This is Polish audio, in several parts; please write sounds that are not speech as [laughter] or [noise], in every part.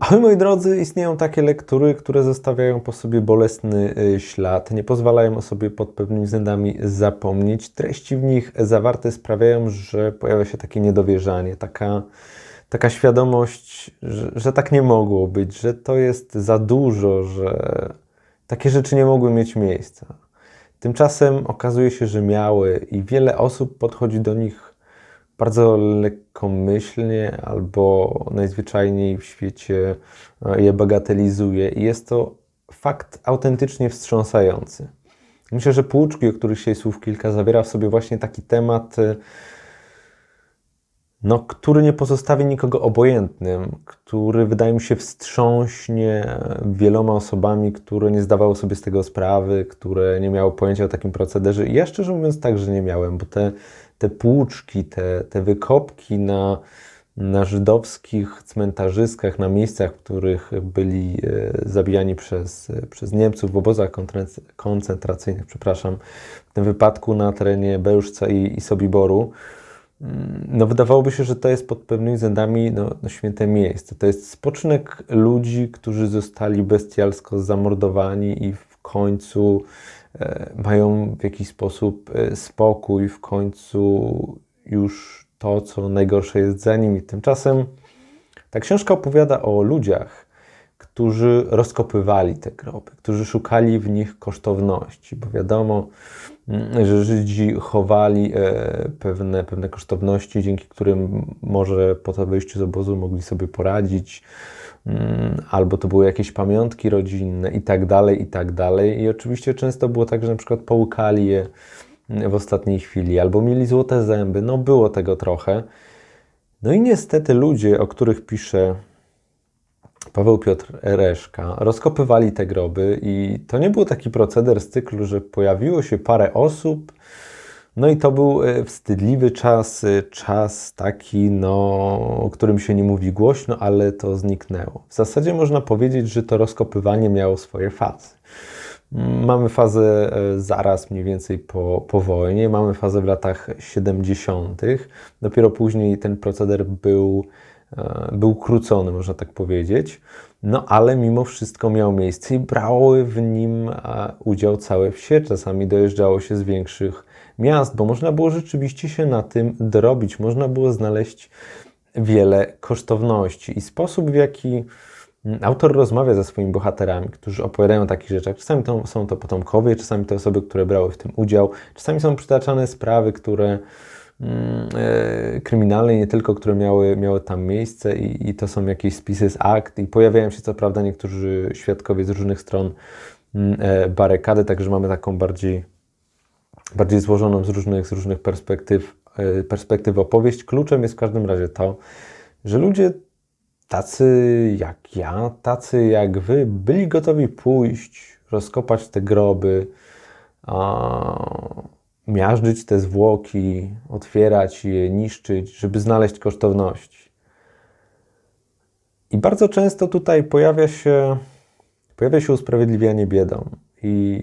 Ale moi drodzy, istnieją takie lektury, które zostawiają po sobie bolesny y, ślad, nie pozwalają sobie pod pewnymi względami zapomnieć. Treści w nich zawarte sprawiają, że pojawia się takie niedowierzanie, taka, taka świadomość, że, że tak nie mogło być, że to jest za dużo, że takie rzeczy nie mogły mieć miejsca. Tymczasem okazuje się, że miały i wiele osób podchodzi do nich bardzo lekkomyślnie albo najzwyczajniej w świecie e, je bagatelizuje. I jest to fakt autentycznie wstrząsający. Myślę, że Płuczki, o których dzisiaj słów kilka, zawiera w sobie właśnie taki temat, e, no, który nie pozostawi nikogo obojętnym, który wydaje mi się wstrząśnie wieloma osobami, które nie zdawały sobie z tego sprawy, które nie miały pojęcia o takim procederze. Ja szczerze mówiąc także nie miałem, bo te te płuczki, te, te wykopki na, na żydowskich cmentarzyskach, na miejscach, w których byli e, zabijani przez, przez Niemców w obozach koncentracyjnych, przepraszam, w tym wypadku na terenie Bełżca i, i Sobiboru, no wydawałoby się, że to jest pod pewnymi względami no, no święte miejsce. To jest spoczynek ludzi, którzy zostali bestialsko zamordowani i w końcu E, mają w jakiś sposób e, spokój, w końcu już to, co najgorsze jest za nimi. Tymczasem ta książka opowiada o ludziach, którzy rozkopywali te groby, którzy szukali w nich kosztowności, bo wiadomo, mm, że Żydzi chowali e, pewne, pewne kosztowności, dzięki którym może po to wyjściu z obozu mogli sobie poradzić, Mm, albo to były jakieś pamiątki rodzinne i tak dalej, i tak dalej. I oczywiście często było tak, że na przykład połykali je w ostatniej chwili, albo mieli złote zęby. No było tego trochę. No i niestety ludzie, o których pisze Paweł Piotr Reszka, rozkopywali te groby i to nie był taki proceder z cyklu, że pojawiło się parę osób, no i to był e, wstydliwy czas, e, czas taki, no, o którym się nie mówi głośno, ale to zniknęło. W zasadzie można powiedzieć, że to rozkopywanie miało swoje fazy. Mm, mamy fazę e, zaraz mniej więcej po, po wojnie, mamy fazę w latach 70. Dopiero później ten proceder był, był krócony, można tak powiedzieć. No ale mimo wszystko miał miejsce i brały w nim udział całe wsie. Czasami dojeżdżało się z większych miast, bo można było rzeczywiście się na tym dorobić, można było znaleźć wiele kosztowności i sposób, w jaki autor rozmawia ze swoimi bohaterami, którzy opowiadają o takich rzeczach. Czasami to, są to potomkowie, czasami to osoby, które brały w tym udział, czasami są przytaczane sprawy, które mm, e, kryminalne nie tylko, które miały, miały tam miejsce i, i, to są jakieś spisy z akt i pojawiają się co prawda niektórzy świadkowie z różnych stron mm, e, barykady, także mamy taką bardziej bardziej złożoną z różnych, z różnych perspektyw, e, perspektyw opowieść. Kluczem jest w każdym razie to, że ludzie tacy jak ja, tacy jak wy, byli gotowi pójść, rozkopać te groby, a, miażdżyć te zwłoki, otwierać je, niszczyć, żeby znaleźć kosztowności. I bardzo często tutaj pojawia się, pojawia się usprawiedliwianie biedą. I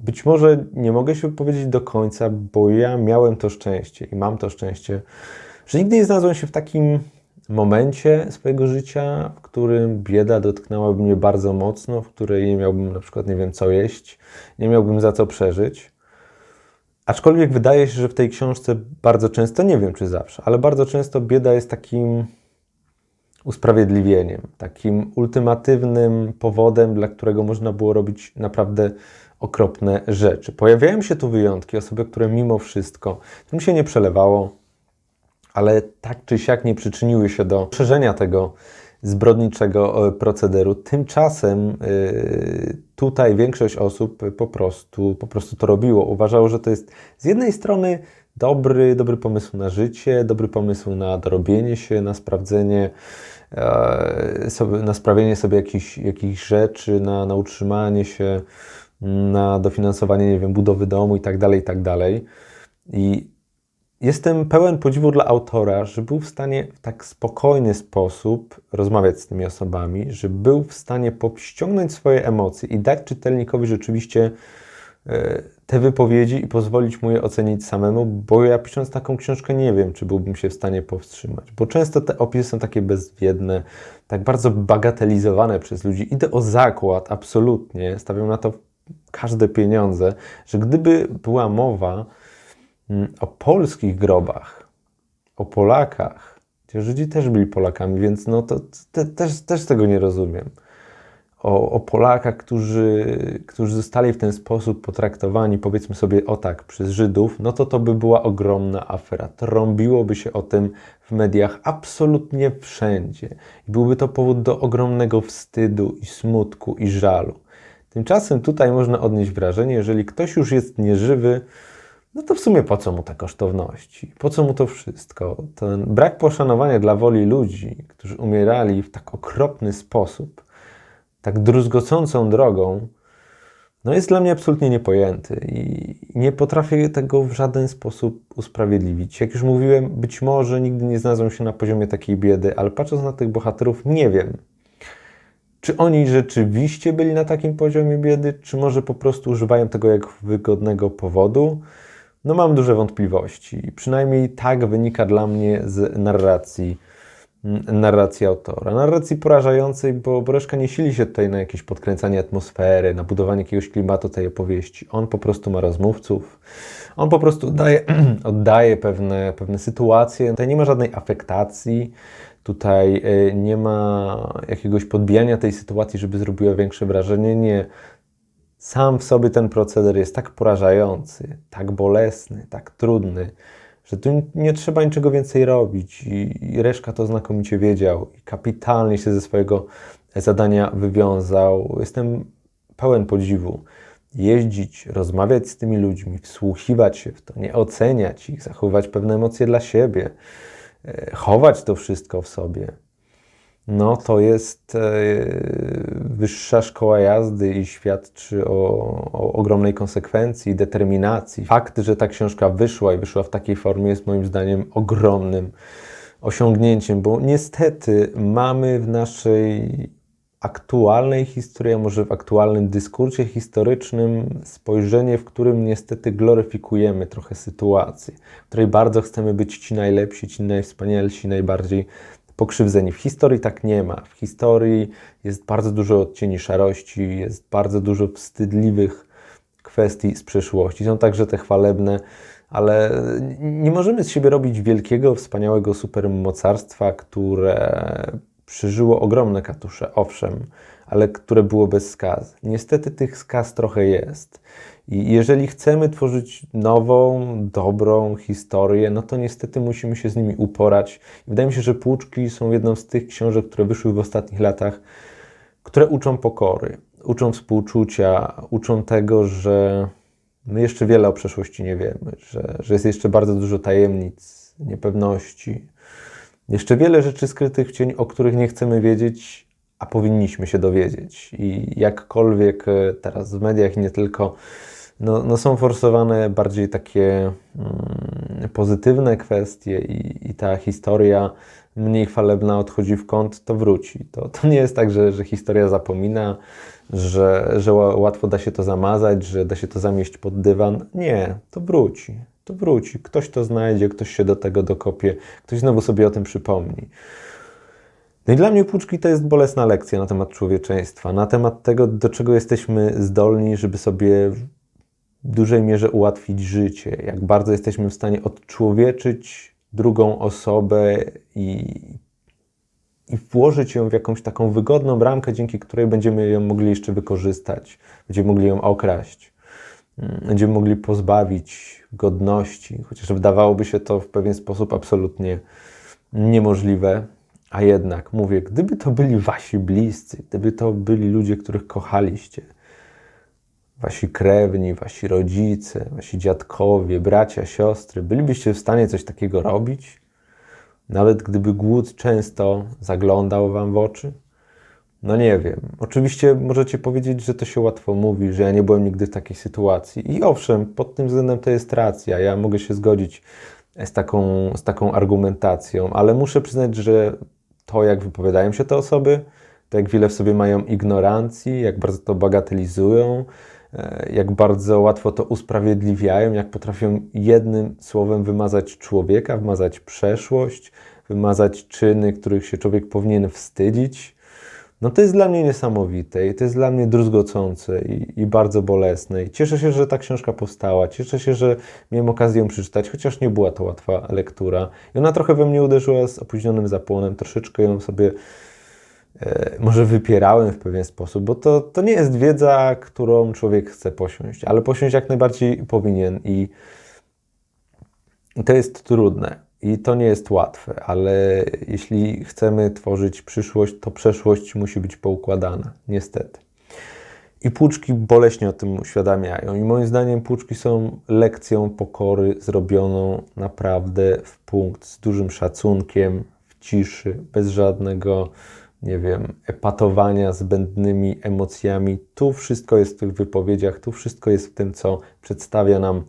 być może nie mogę się powiedzieć do końca, bo ja miałem to szczęście i mam to szczęście, że nigdy nie znalazłem się w takim momencie swojego życia, w którym bieda dotknęłaby mnie bardzo mocno, w której nie miałbym na przykład nie wiem co jeść, nie miałbym za co przeżyć. Aczkolwiek wydaje się, że w tej książce bardzo często, nie wiem czy zawsze, ale bardzo często bieda jest takim usprawiedliwieniem, takim ultimatywnym powodem, dla którego można było robić naprawdę okropne rzeczy. Pojawiają się tu wyjątki, osoby, które mimo wszystko, tym się nie przelewało, ale tak czy siak nie przyczyniły się do szerzenia tego zbrodniczego e, procederu. Tymczasem yy, tutaj większość osób po prostu, po prostu to robiło. Uważało, że to jest z jednej strony dobry, dobry pomysł na życie, dobry pomysł na dorobienie się, na sprawdzenie, e, sobie, na sprawienie sobie jakichś, jakichś rzeczy, na, na utrzymanie się na dofinansowanie, nie wiem, budowy domu i tak dalej, i tak. I jestem pełen podziwu dla autora, że był w stanie w tak spokojny sposób rozmawiać z tymi osobami, że był w stanie ściągnąć swoje emocje i dać czytelnikowi rzeczywiście e, te wypowiedzi i pozwolić mu je ocenić samemu, bo ja pisząc taką książkę nie wiem, czy byłbym się w stanie powstrzymać. Bo często te opisy są takie bezwiedne, tak bardzo bagatelizowane przez ludzi. Idę o zakład, absolutnie, stawiam na to każde pieniądze, że gdyby była mowa o polskich grobach, o Polakach, ci Żydzi też byli Polakami, więc no to te, też, też tego nie rozumiem o, o Polakach, którzy, którzy zostali w ten sposób potraktowani, powiedzmy sobie o tak, przez Żydów, no to to by była ogromna afera. Trąbiłoby się o tym w mediach absolutnie wszędzie. I byłby to powód do ogromnego wstydu i smutku i żalu. Tymczasem tutaj można odnieść wrażenie, jeżeli ktoś już jest nieżywy, no to w sumie po co mu te kosztowności? Po co mu to wszystko? Ten brak poszanowania dla woli ludzi, którzy umierali w tak okropny sposób, tak druzgocącą drogą, no jest dla mnie absolutnie niepojęty i nie potrafię tego w żaden sposób usprawiedliwić. Jak już mówiłem, być może nigdy nie znalazłem się na poziomie takiej biedy, ale patrząc na tych bohaterów, nie wiem, czy oni rzeczywiście byli na takim poziomie biedy, czy może po prostu używają tego jak wygodnego powodu. No mam duże wątpliwości. Przynajmniej tak wynika dla mnie z narracji narracji autora. Narracji porażającej, bo Boreszka nie sili się tutaj na jakieś podkręcanie atmosfery, na budowanie jakiegoś klimatu tej opowieści. On po prostu ma rozmówców, on po prostu oddaje, [clears throat] oddaje pewne, pewne sytuacje. Tutaj nie ma żadnej afektacji, tutaj e, nie ma jakiegoś podbijania tej sytuacji, żeby zrobiła większe wrażenie. Nie. Sam w sobie ten proceder jest tak porażający, tak bolesny, tak trudny, że tu nie trzeba niczego więcej robić i, Reszka to znakomicie wiedział i kapitalnie się ze swojego zadania wywiązał. Jestem pełen podziwu. Jeździć, rozmawiać z tymi ludźmi, wsłuchiwać się w to, nie oceniać ich, zachowywać pewne emocje dla siebie, e, chować to wszystko w sobie no to jest e, wyższa szkoła jazdy i świadczy o, o, ogromnej konsekwencji, determinacji. Fakt, że ta książka wyszła i wyszła w takiej formie jest moim zdaniem ogromnym osiągnięciem, bo niestety mamy w naszej aktualnej historii, a może w aktualnym dyskursie historycznym spojrzenie, w którym niestety gloryfikujemy trochę sytuację, w której bardzo chcemy być ci najlepsi, ci najwspanialsi, najbardziej pokrzywdzeni. W historii tak nie ma. W historii jest bardzo dużo odcieni szarości, jest bardzo dużo wstydliwych kwestii z przeszłości. Są także te chwalebne, ale nie możemy z siebie robić wielkiego, wspaniałego supermocarstwa, które przeżyło ogromne katusze, owszem, ale które było bez skaz. Niestety tych skaz trochę jest. I jeżeli chcemy tworzyć nową, dobrą historię, no to niestety musimy się z nimi uporać. Wydaje mi się, że Płuczki są jedną z tych książek, które wyszły w ostatnich latach, które uczą pokory, uczą współczucia, uczą tego, że my jeszcze wiele o przeszłości nie wiemy, że, że jest jeszcze bardzo dużo tajemnic, niepewności, jeszcze wiele rzeczy skrytych w cieniu, o których nie chcemy wiedzieć, a powinniśmy się dowiedzieć. I jakkolwiek e, teraz w mediach nie tylko no, no są forsowane bardziej takie mm, pozytywne kwestie i, i, ta historia mniej chwalebna odchodzi w kąt, to wróci. To, to nie jest tak, że, że historia zapomina, że, że łatwo da się to zamazać, że da się to zamieść pod dywan. Nie, to wróci. To wróci. Ktoś to znajdzie, ktoś się do tego dokopie, ktoś znowu sobie o tym przypomni. No i dla mnie Płuczki to jest bolesna lekcja na temat człowieczeństwa, na temat tego, do czego jesteśmy zdolni, żeby sobie dużej mierze ułatwić życie, jak bardzo jesteśmy w stanie odczłowieczyć drugą osobę i, i włożyć ją w jakąś taką wygodną ramkę, dzięki której będziemy ją mogli jeszcze wykorzystać, będziemy mogli ją okraść, mm, będziemy mogli pozbawić godności, chociaż wydawałoby się to w pewien sposób absolutnie niemożliwe. A jednak mówię, gdyby to byli wasi bliscy, gdyby to byli ludzie, których kochaliście, wasi krewni, wasi rodzice, wasi dziadkowie, bracia, siostry, bylibyście w stanie coś takiego robić? Nawet gdyby głód często zaglądał wam w oczy? No nie wiem. Oczywiście możecie powiedzieć, że to się łatwo mówi, że ja nie byłem nigdy w takiej sytuacji. I owszem, pod tym względem to jest racja. Ja mogę się zgodzić z taką, z taką argumentacją, ale muszę przyznać, że to, jak wypowiadają się te osoby, to jak wiele w sobie mają ignorancji, jak bardzo to bagatelizują, jak bardzo łatwo to usprawiedliwiają, jak potrafią jednym słowem wymazać człowieka, wymazać przeszłość, wymazać czyny, których się człowiek powinien wstydzić. No to jest dla mnie niesamowite i to jest dla mnie druzgocące i, i, bardzo bolesne. I cieszę się, że ta książka powstała. Cieszę się, że miałem okazję ją przeczytać, chociaż nie była to łatwa lektura. I ona trochę we mnie uderzyła z opóźnionym zapłonem. Troszeczkę ją sobie e, może wypierałem w pewien sposób, bo to, to nie jest wiedza, którą człowiek chce posiąść, ale posiąść jak najbardziej powinien i, i to jest trudne. I to nie jest łatwe, ale jeśli chcemy tworzyć przyszłość, to przeszłość musi być poukładana, niestety. I płuczki boleśnie o tym uświadamiają. I moim zdaniem płuczki są lekcją pokory zrobioną naprawdę w punkt, z dużym szacunkiem, w ciszy, bez żadnego nie wiem, epatowania zbędnymi emocjami. Tu wszystko jest w tych wypowiedziach, tu wszystko jest w tym, co przedstawia nam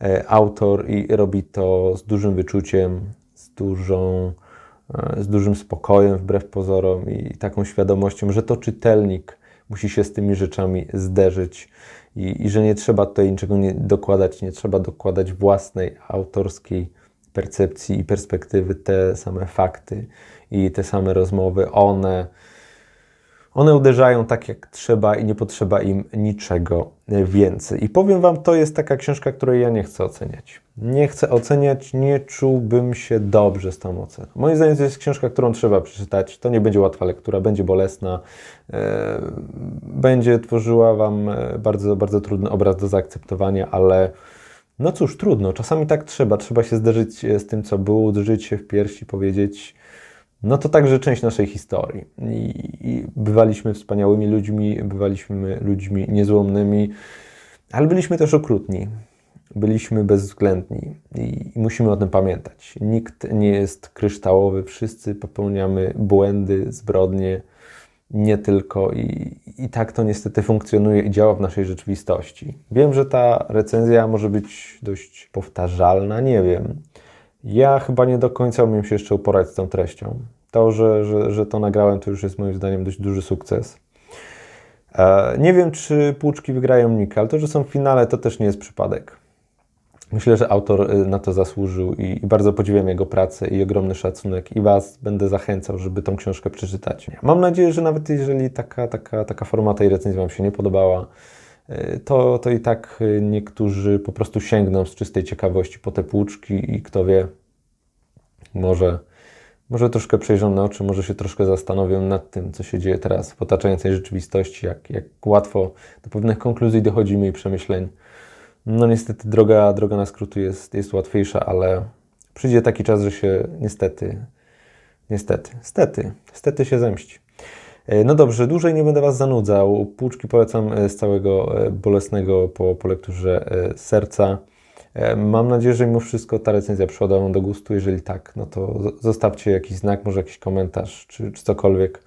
e, autor i robi to z dużym wyczuciem, z, dużą, e, z dużym spokojem, wbrew pozorom i taką świadomością, że to czytelnik musi się z tymi rzeczami zderzyć i, i że nie trzeba tutaj niczego nie dokładać, nie trzeba dokładać własnej autorskiej percepcji i perspektywy, te same fakty i te same rozmowy, one, one uderzają tak jak trzeba i nie potrzeba im niczego więcej. I powiem Wam, to jest taka książka, której ja nie chcę oceniać. Nie chcę oceniać, nie czułbym się dobrze z tą oceną. Moim zdaniem to jest książka, którą trzeba przeczytać. To nie będzie łatwa lektura, będzie bolesna, e, będzie tworzyła Wam e, bardzo, bardzo trudny obraz do zaakceptowania, ale no cóż, trudno. Czasami tak trzeba. Trzeba się zderzyć z tym, co było, uderzyć się w piersi, powiedzieć no to także część naszej historii. I, bywaliśmy wspaniałymi ludźmi, bywaliśmy ludźmi niezłomnymi, ale byliśmy też okrutni. Byliśmy bezwzględni i, i musimy o tym pamiętać. Nikt nie jest kryształowy, wszyscy popełniamy błędy, zbrodnie, nie tylko. I, I tak to niestety funkcjonuje i działa w naszej rzeczywistości. Wiem, że ta recenzja może być dość powtarzalna, nie wiem. Ja chyba nie do końca umiem się jeszcze uporać z tą treścią. To, że, że, że to nagrałem, to już jest moim zdaniem dość duży sukces. E, nie wiem, czy Płuczki wygrają Nika, ale to, że są w finale, to też nie jest przypadek. Myślę, że autor y, na to zasłużył i, i, bardzo podziwiam jego pracę i ogromny szacunek i Was będę zachęcał, żeby tą książkę przeczytać. Mam nadzieję, że nawet jeżeli taka, taka, taka forma tej recenzji Wam się nie podobała, to, to i tak y, niektórzy po prostu sięgną z czystej ciekawości po te płuczki i kto wie, może, może troszkę przejrzą na oczy, może się troszkę zastanowią nad tym, co się dzieje teraz w otaczającej rzeczywistości, jak, jak łatwo do pewnych konkluzji dochodzimy i przemyśleń. No niestety droga, droga na skrótu jest, jest łatwiejsza, ale przyjdzie taki czas, że się niestety, niestety, stety, stety się zemści. E, no dobrze, dłużej nie będę Was zanudzał. Płuczki polecam e, z całego e, bolesnego po, po lekturze serca. Mam nadzieję, że mimo wszystko ta recenzja przyszła Wam do gustu. Jeżeli tak, no to zostawcie jakiś znak, może jakiś komentarz czy, czy cokolwiek.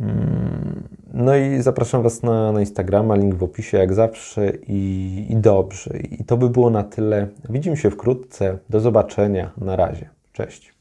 Mm, no i zapraszam Was na, na Instagrama, link w opisie jak zawsze i, i dobrze. I to by było na tyle. Widzimy się wkrótce. Do zobaczenia. Na razie. Cześć.